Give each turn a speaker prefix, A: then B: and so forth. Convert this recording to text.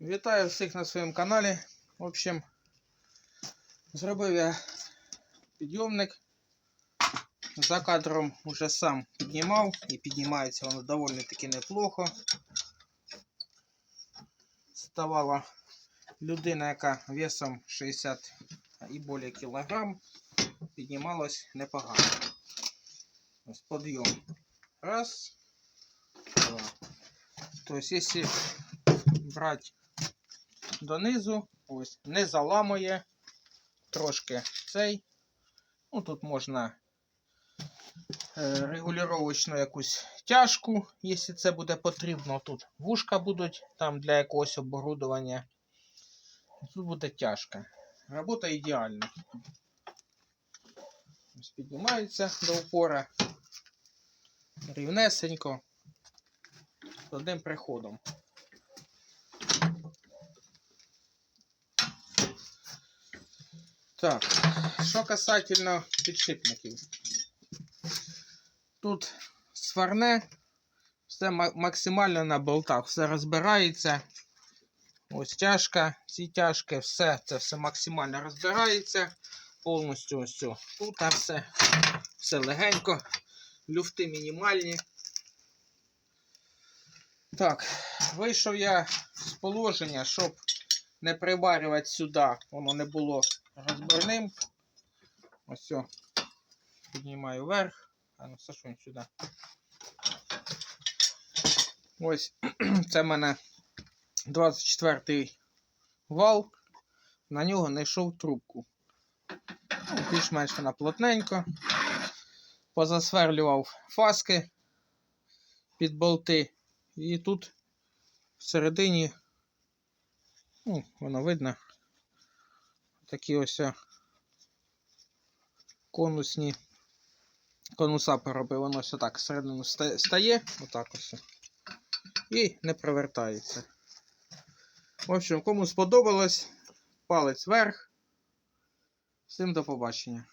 A: Вітаю всіх на своєму каналі. В общем, зробив я підйомник. За кадром уже сам піднімав і піднімається воно доволі таки неплохо. Ставала людина, яка весом 60 і більше кілограм, піднімалась непогано. Ось підйом. Раз, два. То есть, если брать донизу, ось, не заламує, трошки цей. Ну, тут можна е, регулювачну якусь тяжку, якщо це буде потрібно. Тут вушка будуть там для якогось оборудовання. Тут буде тяжка. Робота ідеальна. Ось піднімається до упора. Рівнесенько. Одним приходом. Так, що касательно підшипників. Тут сварне, все максимально на болтах, все розбирається. Ось тяжка, ці тяжки, все, це все максимально розбирається. Повністю ось цю. Тут все, все легенько, люфти мінімальні. Так, вийшов я з положення, щоб не приварювати сюди, воно не було розборним. Ось все. Піднімаю вверх. А ну Сашунь сюди. Ось це в мене 24-й вал. На нього знайшов трубку. Ну, Більш-менш вона плотненько. Позасверлював фаски під болти. І тут всередині, ну, воно видно, такі ось конусні конуса поробив, воно ось так всередину стає, отак ось. І не провертається. В общем, кому сподобалось, палець вверх. Всім до побачення.